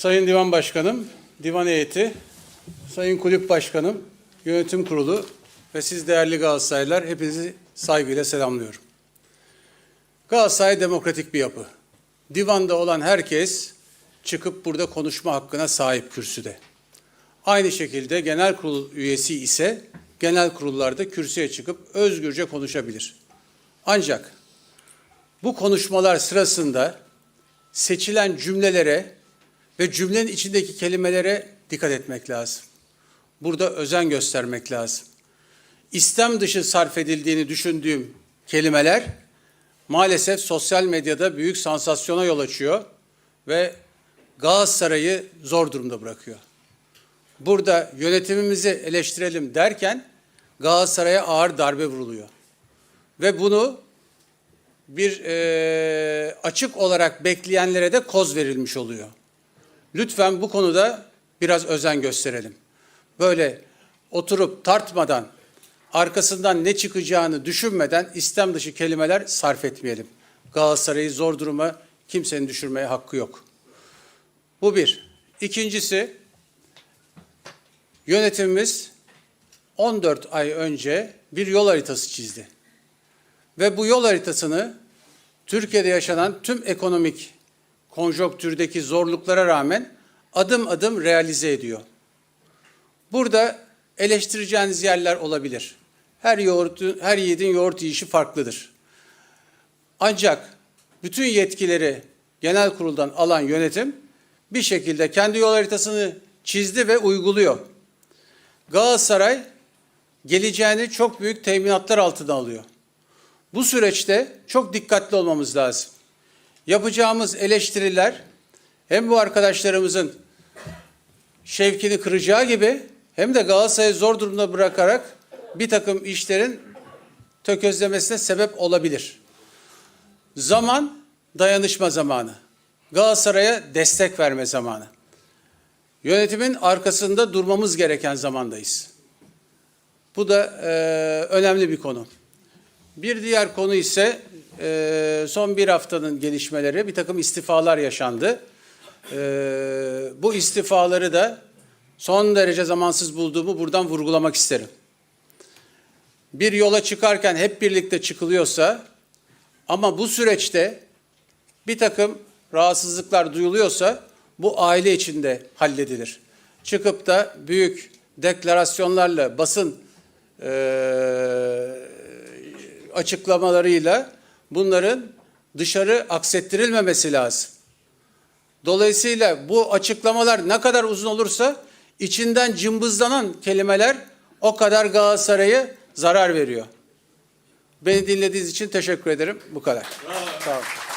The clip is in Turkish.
Sayın Divan Başkanım, Divan Heyeti, Sayın Kulüp Başkanım, Yönetim Kurulu ve siz değerli Galatasaraylılar hepinizi saygıyla selamlıyorum. Galatasaray demokratik bir yapı. Divanda olan herkes çıkıp burada konuşma hakkına sahip kürsüde. Aynı şekilde genel kurul üyesi ise genel kurullarda kürsüye çıkıp özgürce konuşabilir. Ancak bu konuşmalar sırasında seçilen cümlelere ve cümlenin içindeki kelimelere dikkat etmek lazım. Burada özen göstermek lazım. İstem dışı sarf edildiğini düşündüğüm kelimeler maalesef sosyal medyada büyük sansasyona yol açıyor ve Galatasaray'ı zor durumda bırakıyor. Burada yönetimimizi eleştirelim derken Galatasaray'a ağır darbe vuruluyor. Ve bunu bir e, açık olarak bekleyenlere de koz verilmiş oluyor. Lütfen bu konuda biraz özen gösterelim. Böyle oturup tartmadan, arkasından ne çıkacağını düşünmeden istem dışı kelimeler sarf etmeyelim. Galatasaray'ı zor duruma kimsenin düşürmeye hakkı yok. Bu bir. İkincisi, yönetimimiz 14 ay önce bir yol haritası çizdi. Ve bu yol haritasını Türkiye'de yaşanan tüm ekonomik konjonktürdeki zorluklara rağmen adım adım realize ediyor. Burada eleştireceğiniz yerler olabilir. Her yoğurt, her yiğidin yoğurt yiyişi farklıdır. Ancak bütün yetkileri genel kuruldan alan yönetim bir şekilde kendi yol haritasını çizdi ve uyguluyor. Galatasaray geleceğini çok büyük teminatlar altına alıyor. Bu süreçte çok dikkatli olmamız lazım. Yapacağımız eleştiriler hem bu arkadaşlarımızın şevkini kıracağı gibi hem de Galatasaray'ı zor durumda bırakarak bir takım işlerin tökezlemesine sebep olabilir. Zaman dayanışma zamanı. Galatasaray'a destek verme zamanı. Yönetimin arkasında durmamız gereken zamandayız. Bu da e, önemli bir konu. Bir diğer konu ise e, son bir haftanın gelişmeleri, bir takım istifalar yaşandı. E, bu istifaları da son derece zamansız bulduğumu buradan vurgulamak isterim. Bir yola çıkarken hep birlikte çıkılıyorsa ama bu süreçte bir takım rahatsızlıklar duyuluyorsa bu aile içinde halledilir. Çıkıp da büyük deklarasyonlarla basın eee açıklamalarıyla bunların dışarı aksettirilmemesi lazım. Dolayısıyla bu açıklamalar ne kadar uzun olursa içinden cımbızlanan kelimeler o kadar Galatasaray'a zarar veriyor. Beni dinlediğiniz için teşekkür ederim. Bu kadar. Sağ olun.